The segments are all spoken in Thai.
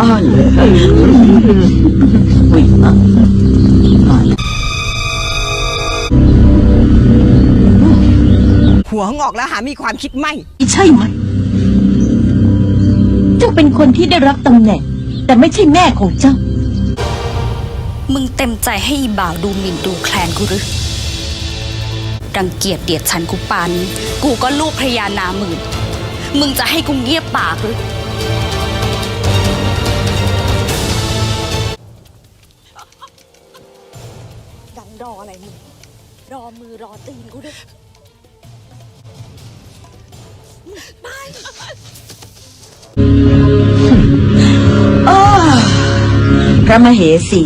อ้อนอุ้ยอะหัวงอกแล้วหามีความคิดไม่ ใช่ไหมเจ้าเป็นคนที่ได้รับตำแหน่ง แต่ไม่ใช่แม่ของเจ้า มึงเต็มใจให้อีบ่าวดูหมิ่นดูแคลนกูหรือรังเกียจเดียดฉันกูปานนี้กูก็ลูกพระยานาหมื่น มึงจะให้กูเงียบปากหรือ ออะไรมึงรอมือรอตีนกูด้วยอ้อพระมเหสี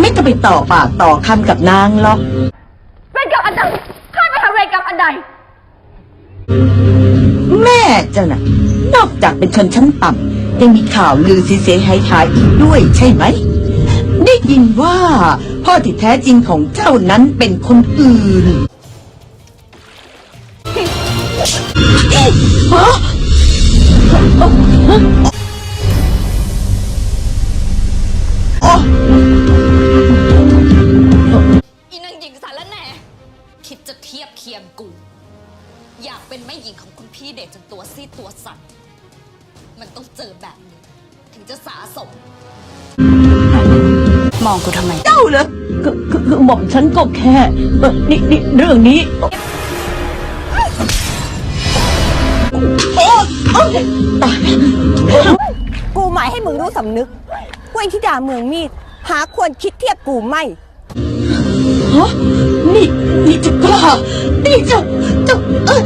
ไม่ต้องไปต่อปากต่อคำกับนางหรอกเวรกรรมอันใดข้าไปทำเวรกรรมอันใดแม่เจ้าน่ะ นอกจากเป็นชนชั้นต่ำยังมีข่าวลือเสียหายหายๆอีกด้วยใช่ไหม ได้ยินว่า พ่อที่แท้จริงของเจ้านั้นเป็นคนอื่นฮะอีนางหญิงสารแหน่คิดจะเทียบเคียงกู อยากเป็นแม่หญิงของคุณพี่เดชจนตัวซีดตัวสั่นมันต้องเจอแบบนี้ ถึงจะสาสมม องกูทำไม เจ้าเหรอคือคือคือหม่อมฉันก็แค่เอ่อนี่นี่เรื่องนี้ โอ้โอ้ตายกูหมายให้มึงรู้สำนึกว่าไอ้ที่ด่าเมืองมีด หาควรคิดเทียบกูไม่ ฮะนี่นี่จะกล้านี่จะจะเอ้ย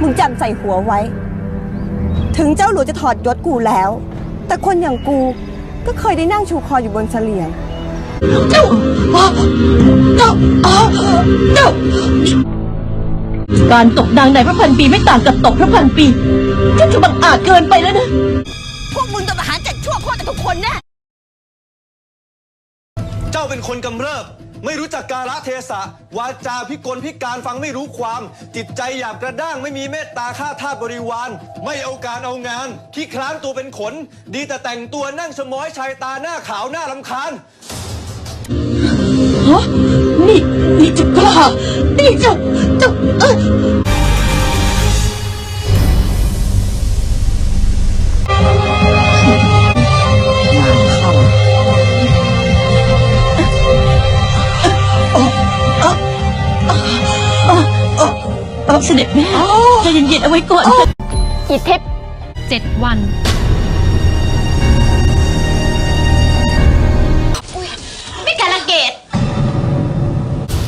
มึงจำใส่หัวไว้ ถึงเจ้าหลวงจะถอดยศกูแล้ว แต่คนอย่างกูก็เคยได้นั่งชูคออยู่บนเสลียง เจ้าเจ้าเจ้าการตกดังในพระพันปีไม่ต่างกับตกพระพันปีเจ้าจะบังอาจเกินไปแล้วนะพวกมึงจะประหารจัดชั่วโคตรแต่ทุกคนแน่เจ้าเป็นคนกำเริบ ไม่รู้จักกาลเทศะ วาจาพิกลพิการฟังไม่รู้ความ จิตใจหยาบกระด้างไม่มีเมตตาข้าทาสบริวาร ไม่เอาการเอางานขี้คลานตัวเป็นขน ดีแต่แต่งตัวนั่งสมอยชายตาหน้าขาวหน้าลำคาญะนี่นี่จะกล้านี่จะจะเอ้ยเสด็จแม่ใจเย็นๆเอาไว้ก่อน กี่ทิพย์เจ็ดวัน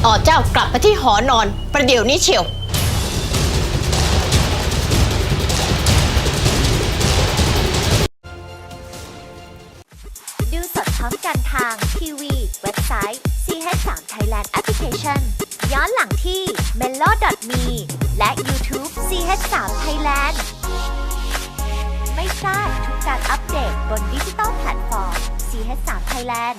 อ๋อเจ้ากลับไปที่หอนอน ประเดี๋ยวนี้เชียว ดูสดพร้อมกันทางทีวี เว็บไซต์ ch3 Thailand Application ย้อนหลังที่ melo.me และ YouTube ch3 Thailand ไม่พลาดทุกการอัปเดตบนดิจิตอลแพลตฟอร์ม ch3 Thailand